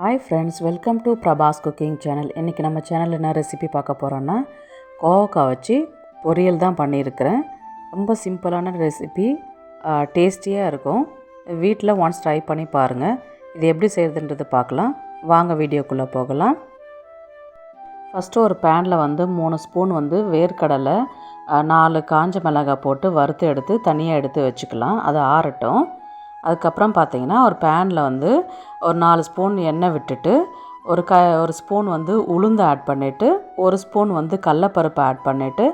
Hi friends welcome to Prabhas cooking channel இன்றைக்கி நம்ம சேனலில் என்ன ரெசிபி பார்க்க போகிறோன்னா கோவக்காய் வச்சு பொரியல் தான் பண்ணியிருக்கிறேன். ரொம்ப சிம்பிளான ரெசிபி டேஸ்டியாக இருக்கும். வீட்டில் ஒன்ஸ் ட்ரை பண்ணி பாருங்கள் இது எப்படி செய்கிறதுன்றது பார்க்கலாம். வாங்க வீடியோக்குள்ளே போகலாம். ஃபஸ்ட்டு ஒரு பேனில் வந்து மூணு ஸ்பூன் வந்து வேர்க்கடலை நாலு காஞ்ச மிளகாய் போட்டு வறுத்து எடுத்து தனியாக எடுத்து வச்சுக்கலாம். அது ஆறட்டும். அதுக்கப்புறம் பார்த்தீங்கன்னா ஒரு பேனில் வந்து ஒரு நாலு ஸ்பூன் எண்ணெய் விட்டுட்டு ஒரு க ஒரு ஸ்பூன் வந்து உளுந்து ஆட் பண்ணிவிட்டு ஒரு ஸ்பூன் வந்து கடலப்பருப்பு ஆட் பண்ணிவிட்டு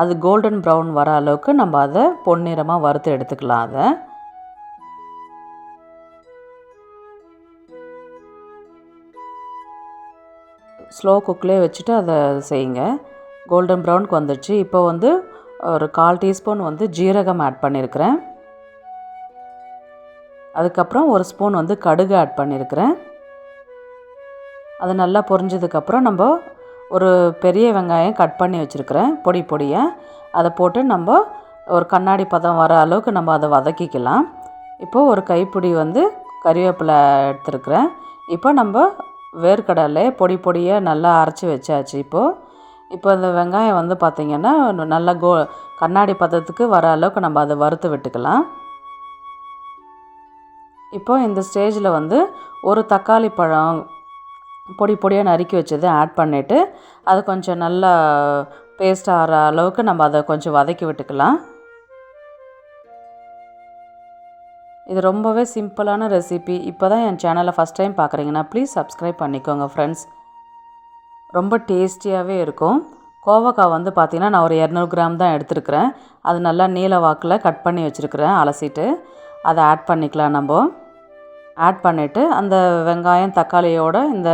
அது கோல்டன் ப்ரௌன் வர அளவுக்கு நம்ம அதை பொன்னிறமாக வறுத்து எடுத்துக்கலாம் அதை. ஸ்லோ குக்லேயே வச்சுட்டு அதை செய்யுங்க. கோல்டன் ப்ரௌனுக்கு வந்துடுச்சு. இப்போ வந்து ஒரு கால் டீஸ்பூன் வந்து ஜீரகம் ஆட் பண்ணியிருக்கிறேன் அதுக்கப்புறம் ஒரு ஸ்பூன் வந்து கடுகு ஆட் பண்ணியிருக்கிறேன் அது நல்லா பொரிஞ்சதுக்கப்புறம் நம்ம ஒரு பெரிய வெங்காயம் கட் பண்ணி வச்சுருக்கிறேன். பொடி பொடியாக அதை போட்டு நம்ம ஒரு கண்ணாடி பதம் வர அளவுக்கு நம்ம அதை வதக்கிக்கலாம். இப்போது ஒரு கைப்பிடி வந்து கறிவேப்பிலை எடுத்துருக்கிறேன். இப்போ நம்ம வேர்க்கடலை பொடி பொடியாக நல்லா அரைச்சி வச்சாச்சு இப்போது இப்போ இந்த வெங்காயம் வந்து பார்த்திங்கன்னா நல்லா கோ கண்ணாடி பதத்துக்கு வர அளவுக்கு நம்ம அதை வறுத்து விட்டுக்கலாம். இப்போ இந்த ஸ்டேஜில் வந்து ஒரு தக்காளி பழம் பொடி பொடியாக நறுக்கி வச்சதை ஆட் பண்ணிவிட்டு அது கொஞ்சம் நல்லா பேஸ்ட் ஆகிற அளவுக்கு நம்ம அதை கொஞ்சம் வதக்கி விட்டுக்கலாம். இது ரொம்பவே சிம்பிளான ரெசிபி இப்போ தான் என் சேனலை ஃபஸ்ட் டைம் பார்க்குறீங்கன்னா ப்ளீஸ் சப்ஸ்கிரைப் பண்ணிக்கோங்க ஃப்ரெண்ட்ஸ் ரொம்ப டேஸ்டியாகவே இருக்கும். கோவக்காய் வந்து பார்த்திங்கன்னா நான் ஒரு இரநூறு கிராம் தான் எடுத்துருக்கிறேன். அது நல்லா நீல வாக்கில் கட் பண்ணி வச்சுருக்கிறேன் அலசிட்டு. அதை ஆட் பண்ணிக்கலாம் நம்ம. ஆட் பண்ணிவிட்டு அந்த வெங்காயம் தக்காளியோட இந்த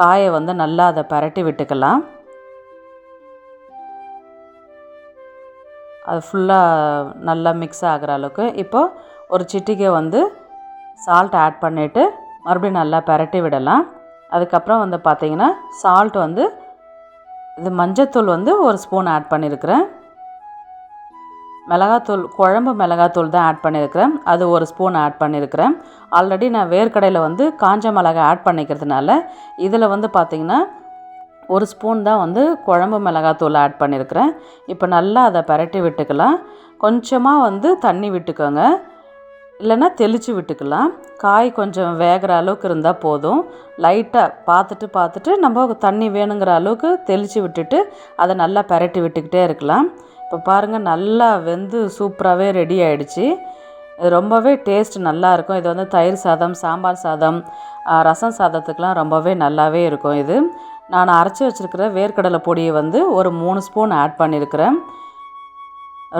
காயை வந்து நல்லா அதை பரட்டி விட்டுக்கலாம். அது ஃபுல்லாக நல்லா மிக்ஸ் ஆகிற அளவுக்கு. இப்போ ஒரு சிட்டிக்கை வந்து சால்ட் ஆட் பண்ணிவிட்டு மறுபடியும் நல்லா பரட்டி விடலாம். அதுக்கப்புறம் வந்து பார்த்திங்கன்னா சால்ட் வந்து இது மஞ்சத்தூள் வந்து ஒரு ஸ்பூன் ஆட் பண்ணியிருக்கிறேன் மிளகாத்தூள் குழம்பு மிளகாத்தூள் தான் ஆட் பண்ணியிருக்கிறேன் அது ஒரு ஸ்பூன் ஆட் பண்ணியிருக்கிறேன் ஆல்ரெடி நான் வேர்க்கடையில் வந்து காஞ்ச மிளகாய் ஆட் பண்ணிக்கிறதுனால இதில் வந்து பார்த்திங்கன்னா ஒரு ஸ்பூன் தான் வந்து குழம்பு மிளகாத்தூள் ஆட் பண்ணியிருக்கிறேன் இப்போ நல்லா அதை பரட்டி விட்டுக்கலாம். கொஞ்சமாக வந்து தண்ணி விட்டுக்கோங்க. இல்லைன்னா தெளித்து விட்டுக்கலாம். காய் கொஞ்சம் வேகிற அளவுக்கு இருந்தால் போதும். லைட்டாக பார்த்துட்டு பார்த்துட்டு நம்ம தண்ணி வேணுங்கிற அளவுக்கு தெளித்து விட்டுட்டு அதை நல்லா பரட்டி விட்டுக்கிட்டே இருக்கலாம். இப்போ பாருங்கள் நல்லா வெந்து சூப்பராகவே ரெடி ஆயிடுச்சு. ரொம்பவே டேஸ்ட் நல்லாயிருக்கும் இது வந்து தயிர் சாதம் சாம்பார் சாதம் ரசம் சாதத்துக்கெலாம் ரொம்பவே நல்லாவே இருக்கும் இது. நான் அரைச்சி வச்சுருக்கிற வேர்க்கடலை பொடியை வந்து ஒரு மூணு ஸ்பூன் ஆட் பண்ணியிருக்கிறேன்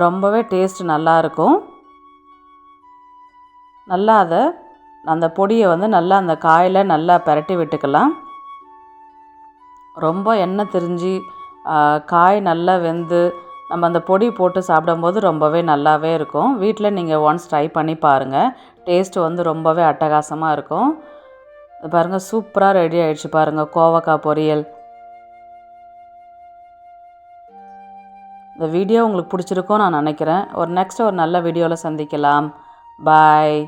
ரொம்பவே டேஸ்ட் நல்லாயிருக்கும் நல்லா அதை அந்த பொடியை வந்து நல்லா அந்த காயில் நல்லா பரட்டி விட்டுக்கலாம். ரொம்ப எண்ணெய் திரிஞ்சு காய் நல்லா வெந்து நம்ம அந்த பொடி போட்டு சாப்பிடும்போது ரொம்பவே நல்லாவே இருக்கும். வீட்டில் நீங்கள் ஒன்ஸ் ட்ரை பண்ணி பாருங்கள் டேஸ்ட்டு வந்து ரொம்பவே அட்டகாசமாக இருக்கும். பாருங்கள் சூப்பராக ரெடி ஆகிடுச்சு பாருங்கள் கோவக்காய் பொரியல். இந்த வீடியோ உங்களுக்கு பிடிச்சிருக்கோன்னு நான் நினைக்கிறேன். ஒரு நெக்ஸ்ட் ஒரு நல்ல வீடியோவில் சந்திக்கலாம். பாய்